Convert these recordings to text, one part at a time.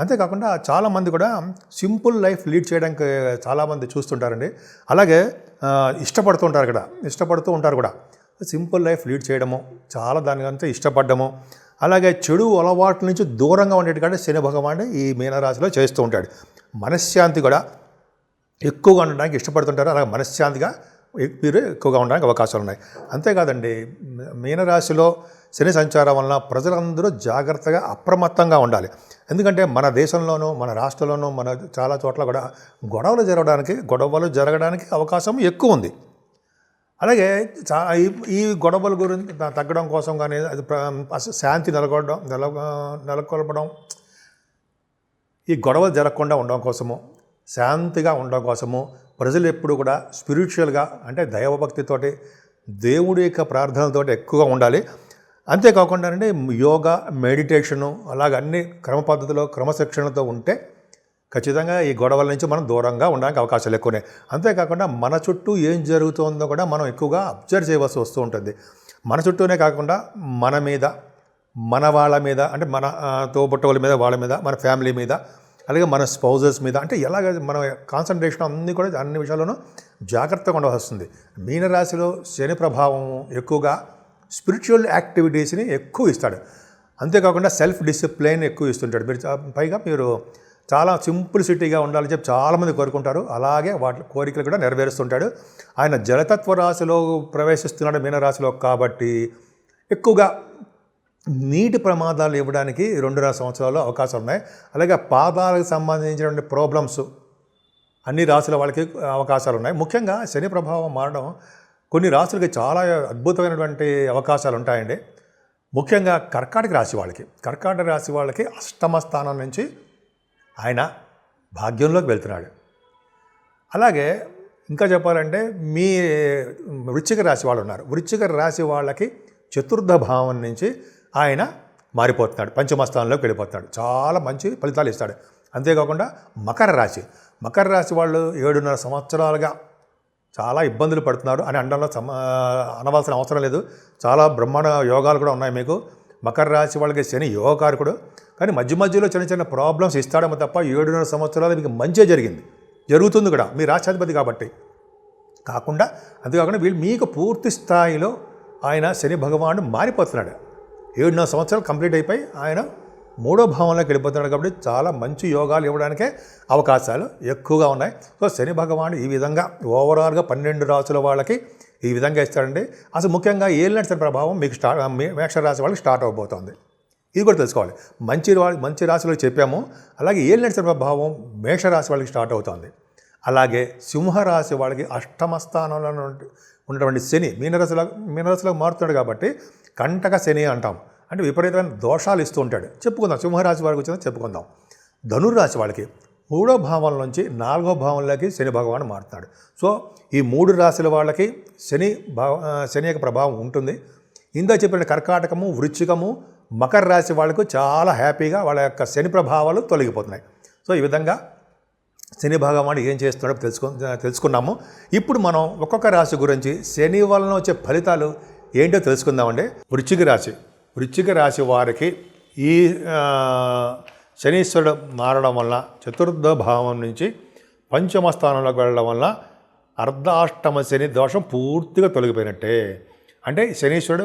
అంతేకాకుండా చాలామంది కూడా సింపుల్ లైఫ్ లీడ్ చేయడానికి చాలామంది చూస్తుంటారండి. అలాగే ఇష్టపడుతూ ఉంటారు కూడా ఇష్టపడుతూ ఉంటారు కూడా. సింపుల్ లైఫ్ లీడ్ చేయడము చాలా దానికంతా ఇష్టపడ్డము. అలాగే చెడు అలవాట్ల నుంచి దూరంగా ఉండేట్టుగా శని భగవానుడు ఈ మీనరాశిలో చేస్తూ ఉంటాడు. మనశ్శాంతి కూడా ఎక్కువగా ఉండడానికి ఇష్టపడుతుంటారు. అలాగే మనశ్శాంతిగా మీరు ఎక్కువగా ఉండడానికి అవకాశాలు ఉన్నాయి అంతేకాదండి మీనరాశిలో శని సంచారం వలన ప్రజలందరూ జాగ్రత్తగా అప్రమత్తంగా ఉండాలి. ఎందుకంటే మన దేశంలోనూ మన రాష్ట్రంలోనూ మన చాలా చోట్ల కూడా గొడవలు జరగడానికి గొడవలు జరగడానికి అవకాశం ఎక్కువ ఉంది. అలాగే చా ఈ ఈ గొడవల గురించి తగ్గడం కోసం కానీ అది ప్ర- శాంతి నెలకొడడం నెల నెలకొల్పడం ఈ గొడవలు జరగకుండా ఉండడం కోసము శాంతిగా ఉండడం కోసము ప్రజలు ఎప్పుడు కూడా స్పిరిచువల్గా అంటే దైవభక్తితోటి దేవుడి యొక్క ప్రార్థనలతో ఎక్కువగా ఉండాలి. అంతేకాకుండా అంటే యోగా మెడిటేషను అలాగ అన్ని క్రమ పద్ధతిలో క్రమశిక్షణతో ఉంటే ఖచ్చితంగా ఈ గొడవల నుంచి మనం దూరంగా ఉండడానికి అవకాశాలు ఎక్కువనే. అంతేకాకుండా మన చుట్టూ ఏం జరుగుతుందో కూడా మనం ఎక్కువగా అబ్జర్వ్ చేయవలసి వస్తూ ఉంటుంది. మన చుట్టూనే కాకుండా మన మీద మన వాళ్ళ మీద అంటే మన ఆ, తోబుట్టవుల మీద వాళ్ళ మీద మన ఫ్యామిలీ మీద అలాగే మన స్పౌజెస్ మీద అంటే ఎలాగ మన కాన్సన్ట్రేషన్ అన్నీ కూడా అన్ని విషయాల్లోనూ జాగ్రత్తగా ఉండవలసి వస్తుంది మీనరాశిలో శని ప్రభావం ఎక్కువగా స్పిరిచువల్ యాక్టివిటీస్ని ఎక్కువ ఇస్తాడు. అంతేకాకుండా సెల్ఫ్ డిసిప్లైన్ ఎక్కువ ఇస్తుంటాడు. మీరు పైగా మీరు చాలా సింప్లిసిటీగా ఉండాలని చెప్పి చాలామంది కోరుకుంటారు. అలాగే వాటి కోరికలు కూడా నెరవేరుస్తుంటాడు. ఆయన జలతత్వ రాశిలో ప్రవేశిస్తున్నాడు మీనరాశిలో కాబట్టి ఎక్కువగా నీటి ప్రమాదాలు ఇవ్వడానికి రెండున్నర సంవత్సరాలు అవకాశాలు ఉన్నాయి. అలాగే పాదాలకు సంబంధించినటువంటి ప్రాబ్లమ్స్ అన్ని రాశుల వాళ్ళకి అవకాశాలు ఉన్నాయి. ముఖ్యంగా శని ప్రభావం మారడం కొన్ని రాసులకి చాలా అద్భుతమైనటువంటి అవకాశాలు ఉంటాయండి. ముఖ్యంగా కర్కాటక రాశి వాళ్ళకి కర్కాటక రాశి వాళ్ళకి అష్టమ స్థానం నుంచి ఆయన భాగ్యంలోకి వెళ్తున్నాడు. అలాగే ఇంకా చెప్పాలంటే మీ వృచ్చిక రాశి వాళ్ళు ఉన్నారు. వృచ్చిక రాశి వాళ్ళకి చతుర్థ భావం నుంచి ఆయన మారిపోతున్నాడు పంచమస్థానంలోకి వెళ్ళిపోతున్నాడు. చాలా మంచి ఫలితాలు ఇస్తాడు. అంతేకాకుండా మకర రాశి. మకర రాశి వాళ్ళు ఏడున్నర సంవత్సరాలుగా చాలా ఇబ్బందులు పడుతున్నారు అని అనడంలో సమ అనవలసిన అవసరం లేదు. చాలా బ్రహ్మాండ యోగాలు కూడా ఉన్నాయి మీకు. మకర రాశి వాళ్ళకి శని యోగకారకుడు. కానీ మధ్య మధ్యలో చిన్న చిన్న ప్రాబ్లమ్స్ ఇస్తాడేమో తప్ప ఏడున్నర సంవత్సరాలు మీకు మంచిగా జరిగింది. జరుగుతుంది కూడా. మీ రాష్ట్రాధిపతి కాబట్టి. కాకుండా అంతేకాకుండా వీళ్ళు మీకు పూర్తి స్థాయిలో ఆయన శని భగవానుడు మారిపోతున్నాడు. ఏడున్నర సంవత్సరాలు కంప్లీట్ అయిపోయి ఆయన మూడో భావంలోకి వెళ్ళిపోతున్నాడు కాబట్టి చాలా మంచి యోగాలు ఇవ్వడానికే అవకాశాలు ఎక్కువగా ఉన్నాయి. సో శని భగవానుడు ఈ విధంగా ఓవరాల్గా పన్నెండు రాసుల వాళ్ళకి ఈ విధంగా ఇస్తాడండి. అసలు ముఖ్యంగా ఏలినట్టు శని ప్రభావం మీకు స్టార్ట్ మేక్ష రాశి వాళ్ళకి స్టార్ట్ అవబోతోంది. ఇది కూడా తెలుసుకోవాలి. మంచి మంచి రాశిలో చెప్పాము. అలాగే ఏలినట్టు శని ప్రభావం మేషరాశి వాళ్ళకి స్టార్ట్ అవుతుంది. అలాగే సింహరాశి వాళ్ళకి అష్టమ స్థానంలో ఉన్నటువంటి శని మీనరాశిలో మీనరాశిలో మారుతున్నాడు కాబట్టి కంటక శని అంటాం. అంటే విపరీతమైన దోషాలు ఇస్తూ ఉంటాడు. చెప్పుకుందాం. సింహరాశి వారికి వచ్చిందో చెప్పుకుందాం. ధనుర్రాశి వాళ్ళకి మూడో భావం నుంచి నాలుగో భావంలోకి శని భగవాన్ మారుతున్నాడు. సో ఈ మూడు రాశుల వాళ్ళకి శని భావ శని యొక్క ప్రభావం ఉంటుంది. ఇందా చెప్పిన కర్కాటకము వృచ్చికము మకర రాశి వాళ్ళకు చాలా హ్యాపీగా వాళ్ళ యొక్క శని ప్రభావాలు తొలగిపోతున్నాయి. సో ఈ విధంగా శని భగవానుడు ఏం చేస్తున్నాడో తెలుసుకు తెలుసుకున్నాము. ఇప్పుడు మనం ఒక్కొక్క రాశి గురించి శని వలన వచ్చే ఫలితాలు ఏంటో తెలుసుకుందామండి. వృశ్చిక రాశి. వృశ్చిక రాశి వారికి ఈ శనీశ్వరుడు మారడం వల్ల చతుర్థ భావం నుంచి పంచమ స్థానంలోకి వెళ్ళడం వల్ల అర్ధాష్టమ శని దోషం పూర్తిగా తొలగిపోయినట్టే. అంటే శనీశ్వరుడు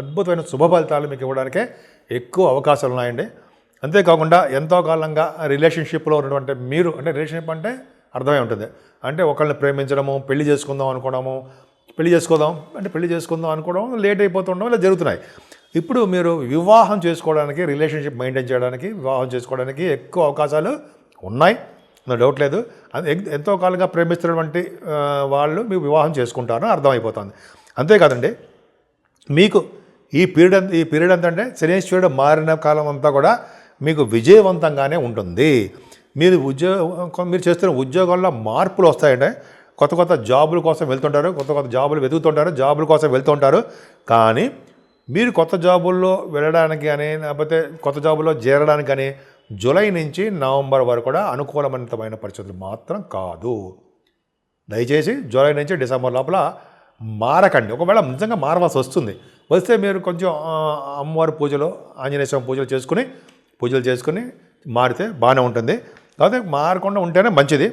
అద్భుతమైన శుభ ఫలితాలు మీకు ఇవ్వడానికే ఎక్కువ అవకాశాలు ఉన్నాయండి. అంతేకాకుండా ఎంతో కాలంగా రిలేషన్షిప్లో ఉన్నటువంటి మీరు అంటే రిలేషన్షిప్ అంటే అర్థమై ఉంటుంది. అంటే ఒకళ్ళని ప్రేమించడము పెళ్ళి చేసుకుందాం అనుకోవడము పెళ్ళి చేసుకోదాం అంటే పెళ్ళి చేసుకుందాం అనుకోవడం లేట్ అయిపోతుండడం ఇలా జరుగుతున్నాయి. ఇప్పుడు మీరు వివాహం చేసుకోవడానికి రిలేషన్షిప్ మెయింటైన్ చేయడానికి వివాహం చేసుకోవడానికి ఎక్కువ అవకాశాలు ఉన్నాయి. నా డౌట్ లేదు. ఎంతో కాలంగా ప్రేమిస్తున్నటువంటి వాళ్ళు మీకు వివాహం చేసుకుంటారని అర్థమైపోతుంది. అంతేకాదండి మీకు ఈ పీరియడ్ ఈ పీరియడ్ అంతా అంటే మారిన కాలం అంతా కూడా మీకు విజయవంతంగానే ఉంటుంది. మీరు ఉద్యోగం మీరు చేస్తున్న ఉద్యోగంలో మార్పులు వస్తాయంటే కొత్త కొత్త జాబుల కోసం వెళ్తుంటారు కొత్త కొత్త జాబులు వెతుకుతుంటారు జాబుల కోసం వెళ్తుంటారు. కానీ మీరు కొత్త జాబుల్లో వెళ్ళడానికి కానీ లేకపోతే కొత్త జాబుల్లో చేరడానికి కానీ జూలై నుంచి నవంబర్ వరకు కూడా అనుకూలమైనమైన పరిస్థితులు మాత్రం కాదు. దయచేసి జూలై నుంచి డిసెంబర్ లోపల మారకండి. ఒకవేళ నిజంగా మారవలసి వస్తుంది. వస్తే మీరు కొంచెం అమ్మవారి పూజలు ఆంజనేయ స్వామి పూజలు చేసుకుని పూజలు చేసుకుని మారితే బాగానే ఉంటుంది. కాకపోతే మారకుండా ఉంటేనే మంచిది.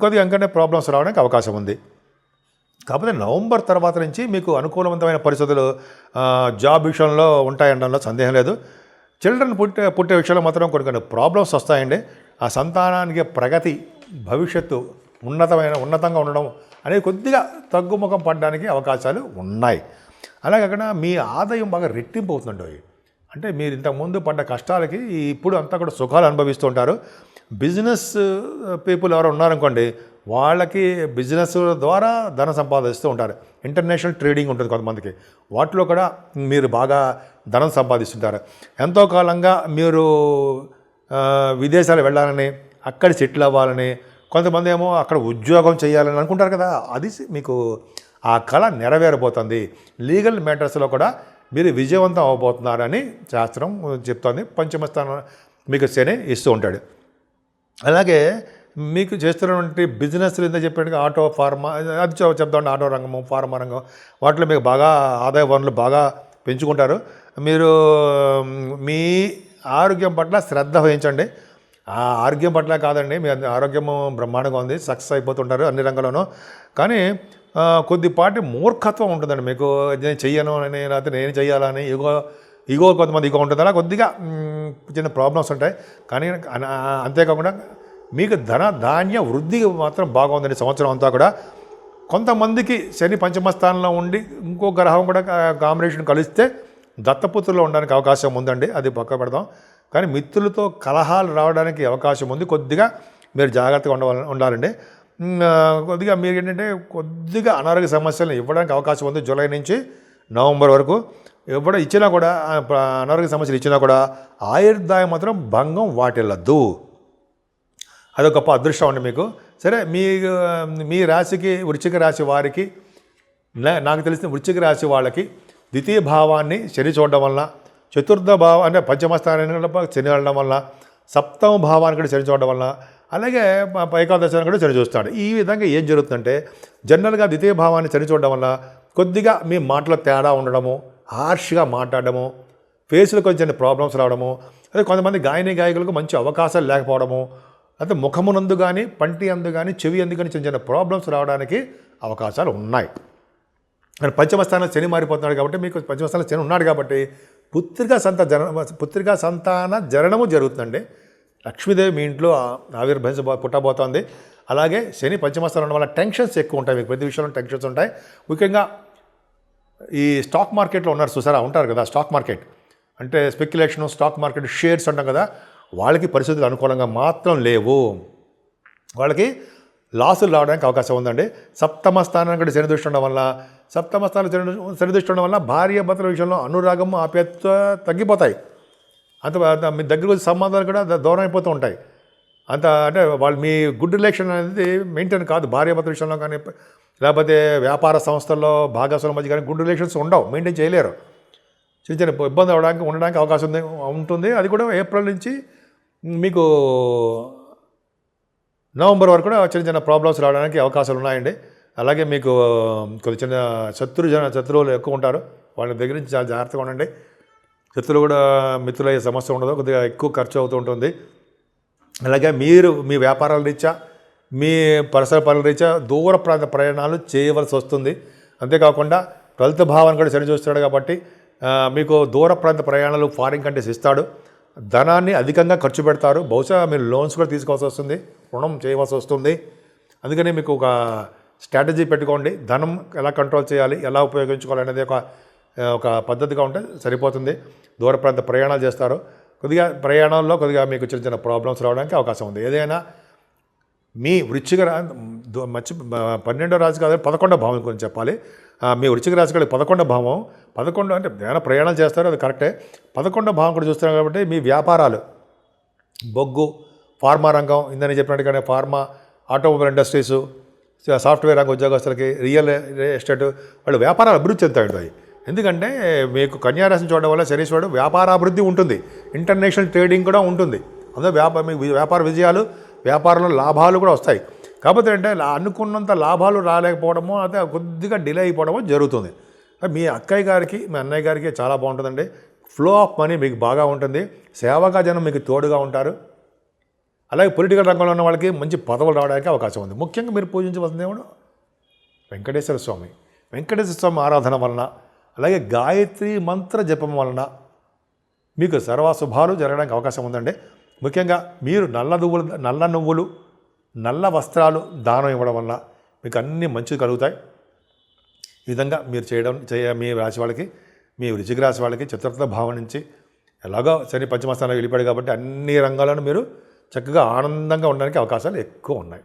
కొద్దిగా ఇంకంటే ప్రాబ్లమ్స్ రావడానికి అవకాశం ఉంది. కాకపోతే నవంబర్ తర్వాత నుంచి మీకు అనుకూలవంతమైన పరిస్థితులు జాబ్ విషయంలో ఉంటాయనడంలో సందేహం లేదు. చిల్డ్రన్ పుట్టే పుట్టే విషయంలో మాత్రం కొన్ని కొన్ని ప్రాబ్లమ్స్ వస్తాయండి. ఆ సంతానానికి ప్రగతి భవిష్యత్తు ఉన్నతమైన ఉన్నతంగా ఉండడం అనేది కొద్దిగా తగ్గుముఖం పడడానికి అవకాశాలు ఉన్నాయి. అలాగే అక్కడ మీ ఆదాయం బాగా రెట్టింపు అవుతుందండి. అంటే మీరు ఇంతకుముందు పడ్డ కష్టాలకి ఇప్పుడు అంతా కూడా సుఖాలు అనుభవిస్తూ ఉంటారు. బిజినెస్ పీపుల్ ఎవరు ఉన్నారనుకోండి వాళ్ళకి బిజినెస్ ద్వారా ధన సంపాదిస్తూ ఉంటారు. ఇంటర్నేషనల్ ట్రేడింగ్ ఉంటుంది కొంతమందికి. వాటిలో కూడా మీరు బాగా ధనం సంపాదిస్తుంటారు. ఎంతో కాలంగా మీరు విదేశాలు వెళ్ళాలని అక్కడ సెటిల్ అవ్వాలని కొంతమంది ఏమో అక్కడ ఉద్యోగం చేయాలని అనుకుంటారు కదా. అది మీకు ఆ కళ నెరవేరబోతుంది. లీగల్ మ్యాటర్స్లో కూడా మీరు విజయవంతం అవ్వబోతున్నారని శాస్త్రం చెప్తోంది. పంచమ స్థానం మీకు శని ఇస్తూ ఉంటాడు. అలాగే మీకు చేస్తున్నటువంటి బిజినెస్లు ఎంత చెప్పినట్టుగా ఆటో ఫార్మా అది చెప్తామండి ఆటో రంగము ఫార్మా రంగం. వాటిలో మీకు బాగా ఆదాయ వనరులు బాగా పెంచుకుంటారు. మీరు మీ ఆరోగ్యం పట్ల శ్రద్ధ వహించండి. ఆ ఆరోగ్యం పట్ల కాదండి. మీ ఆరోగ్యం బ్రహ్మాండంగా ఉంది. సక్సెస్ అయిపోతుంటారు అన్ని రంగాల్లోనూ. కానీ కొద్దిపాటి మూర్ఖత్వం ఉంటుందండి. మీకు నేను చెయ్యను అని లేకపోతే నేను చెయ్యాలని ఇగో ఇగో కొంతమంది ఈగో ఉంటుంది అలా కొద్దిగా చిన్న ప్రాబ్లమ్స్ ఉంటాయి. కానీ అంతేకాకుండా మీకు ధన ధాన్య వృద్ధి మాత్రం బాగుందండి సంవత్సరం అంతా కూడా. కొంతమందికి శని పంచమ స్థానంలో ఉండి ఇంకో గ్రహం కూడా కాంబినేషన్ కలిస్తే దత్తపుత్రులు ఉండడానికి అవకాశం ఉందండి. అది పక్క పెడదాం. కానీ మిత్రులతో కలహాలు రావడానికి అవకాశం ఉంది. కొద్దిగా మీరు జాగ్రత్తగా ఉండవాల ఉండాలండి. కొద్దిగా మీరు ఏంటంటే కొద్దిగా అనారోగ్య సమస్యలను ఇవ్వడానికి అవకాశం ఉంది జూలై నుంచి నవంబర్ వరకు. ఇవ్వడం ఇచ్చినా కూడా అనారోగ్య సమస్యలు ఇచ్చినా కూడా ఆయుర్దాయం మాత్రం భంగం వాటిల్లద్దు. అదొక గొప్ప అదృష్టం అండి మీకు. సరే మీ మీ రాశికి వృశ్చిక రాశి వారికి నాకు తెలిసిన వృశ్చిక రాశి వాళ్ళకి ద్వితీయ భావాన్ని శని చూడడం వల్ల చతుర్థ భావం అంటే పంచమ శని వెళ్ళడం వల్ల సప్తమ భావాన్ని కూడా శని చూడడం వల్ల అలాగే ప- కూడా శని చూస్తాడు. ఈ విధంగా ఏం జరుగుతుందంటే జనరల్గా ద్వితీయ భావాన్ని శని చూడడం వల్ల కొద్దిగా మీ మాటల తేడా ఉండడము హార్ష్గా మాట్లాడడము ఫేస్లో కొంచెం ప్రాబ్లమ్స్ రావడము అదే కొంతమంది గాయని గాయకులకు మంచి అవకాశాలు లేకపోవడము అయితే ముఖమునందు కానీ పంటి అందు కానీ చెవి అందు కానీ చిన్న చిన్న ప్రాబ్లమ్స్ రావడానికి అవకాశాలు ఉన్నాయి. కానీ పంచమస్థానంలో శని మారిపోతున్నాడు కాబట్టి మీకు పంచమస్థానంలో శని ఉన్నాడు కాబట్టి పుత్రికా సంత జన పుత్రికా సంతాన జరణము జరుగుతుందండి. లక్ష్మీదేవి మీ ఇంట్లో ఆవిర్భవించబో పుట్టబోతోంది. అలాగే శని పంచమస్థానం ఉండడం వల్ల టెన్షన్స్ ఎక్కువ ఉంటాయి. మీకు ప్రతి విషయంలో టెన్షన్స్ ఉంటాయి. ముఖ్యంగా ఈ స్టాక్ మార్కెట్లో ఉన్నారు చూసారా? ఉంటారు కదా స్టాక్ మార్కెట్ అంటే స్పెక్యులేషన్ స్టాక్ మార్కెట్ షేర్స్ అంటాం కదా వాళ్ళకి పరిస్థితులు అనుకూలంగా మాత్రం లేవు. వాళ్ళకి లాసులు రావడానికి అవకాశం ఉందండి. సప్తమ స్థానం కూడా శని ఉండడం వల్ల సప్తమ స్థానం శని ఉండడం వల్ల భార్య భర్తల విషయంలో అనురాగం ఆప్యాయత తగ్గిపోతాయి. అంత మీ దగ్గరకు వచ్చే సంబంధాలు కూడా దూరం అయిపోతూ ఉంటాయి. అంత అంటే వాళ్ళు మీ గుడ్ రిలేషన్ అనేది మెయింటైన్ కాదు. భార్య భర్తల విషయంలో కానీ లేకపోతే వ్యాపార సంస్థల్లో భాగస్వాముల మధ్య కానీ గుడ్ రిలేషన్స్ ఉండవు మెయింటైన్ చేయలేరు. చిన్న చిన్న ఇబ్బంది అవడానికి ఉండడానికి అవకాశం ఉంది ఉంటుంది. అది కూడా ఏప్రిల్ నుంచి మీకు నవంబర్ వరకు కూడా చిన్న చిన్న ప్రాబ్లమ్స్ రావడానికి అవకాశాలు ఉన్నాయండి. అలాగే మీకు కొద్ది చిన్న శత్రు జన శత్రువులు ఎక్కువ ఉంటారు. వాళ్ళ దగ్గర నుంచి చాలా జాగ్రత్తగా ఉండండి. శత్రువులు కూడా మిత్రులయ్యే సమస్య ఉండదు కొద్దిగా ఎక్కువ ఖర్చు అవుతూ ఉంటుంది. అలాగే మీరు మీ వ్యాపారాల రీత్యా మీ పరిసర పనుల రీత్యా దూర ప్రాంత ప్రయాణాలు చేయవలసి వస్తుంది. అంతేకాకుండా ట్వెల్త్ భావాన్ని కూడా సరి చూస్తున్నాడు కాబట్టి మీకు దూర ప్రాంత ప్రయాణాలు ఫారిన్ కంట్రీస్ ఇస్తాడు. ధనాన్ని అధికంగా ఖర్చు పెడతారు. బహుశా మీరు లోన్స్ కూడా తీసుకోవాల్సి వస్తుంది. రుణం చేయవలసి వస్తుంది. అందుకని మీకు ఒక స్ట్రాటజీ పెట్టుకోండి. ధనం ఎలా కంట్రోల్ చేయాలి ఎలా ఉపయోగించుకోవాలి అనేది ఒక ఒక పద్ధతిగా ఉంటే సరిపోతుంది. దూర ప్రాంత ప్రయాణాలు చేస్తారు. కొద్దిగా ప్రయాణాల్లో కొద్దిగా మీకు చిన్న చిన్న ప్రాబ్లమ్స్ రావడానికి అవకాశం ఉంది. ఏదైనా మీ వృచ్చిక రా మర్చి పన్నెండో రాశి కాదు పదకొండో భావం గురించి చెప్పాలి. మీ వృచ్చిక రాశి కూడా పదకొండో భావం. పదకొండు అంటే ఏమైనా ప్రయాణాలు చేస్తారు అది కరెక్టే. పదకొండో భావం కూడా చూస్తున్నారు కాబట్టి మీ వ్యాపారాలు. బొగ్గు ఫార్మా రంగం ఇందని చెప్పినట్టుగానే ఫార్మా ఆటోమొబైల్ ఇండస్ట్రీస్ సాఫ్ట్వేర్ రంగ ఉద్యోగస్తులకి రియల్ ఎస్టేట్ వాళ్ళు వ్యాపారాలు అభివృద్ధి చెందుతాయి ఎందుకంటే మీకు కన్యారాశిని చూడడం వల్ల శనీశ్వరుడు వ్యాపారాభివృద్ధి ఉంటుంది. ఇంటర్నేషనల్ ట్రేడింగ్ కూడా ఉంటుంది. అందులో వ్యాపార మీ వ్యాపార విజయాలు వ్యాపారంలో లాభాలు కూడా వస్తాయి. కాకపోతే అంటే అనుకున్నంత లాభాలు రాలేకపోవడమో అదే కొద్దిగా డిలే అయిపోవడమో జరుగుతుంది. మీ అక్కయ్య గారికి మీ అన్నయ్య గారికి చాలా బాగుంటుందండి. ఫ్లో ఆఫ్ మనీ మీకు బాగా ఉంటుంది. సేవగా జనం మీకు తోడుగా ఉంటారు. అలాగే పొలిటికల్ రంగంలో ఉన్న వాళ్ళకి మంచి పదవులు రావడానికి అవకాశం ఉంది. ముఖ్యంగా మీరు పూజించవలసిన దేవుడు వెంకటేశ్వర స్వామి. వెంకటేశ్వర స్వామి ఆరాధన వలన అలాగే గాయత్రి మంత్ర జపం వలన మీకు సర్వశుభాలు జరగడానికి అవకాశం ఉందండి. ముఖ్యంగా మీరు నల్ల నువ్వులు నల్ల నువ్వులు నల్ల వస్త్రాలు దానం ఇవ్వడం వల్ల మీకు అన్ని మంచి కలుగుతాయి. ఈ విధంగా మీరు చేయడం చేయ మీ రాశి వాళ్ళకి మీ వృచ్చిక రాశి వాళ్ళకి చతుర్థ భావం నుంచి ఎలాగో శని పంచమస్థానం వెళ్ళిపోయాడు కాబట్టి అన్ని రంగాలను మీరు చక్కగా ఆనందంగా ఉండడానికి అవకాశాలు ఎక్కువ ఉన్నాయి.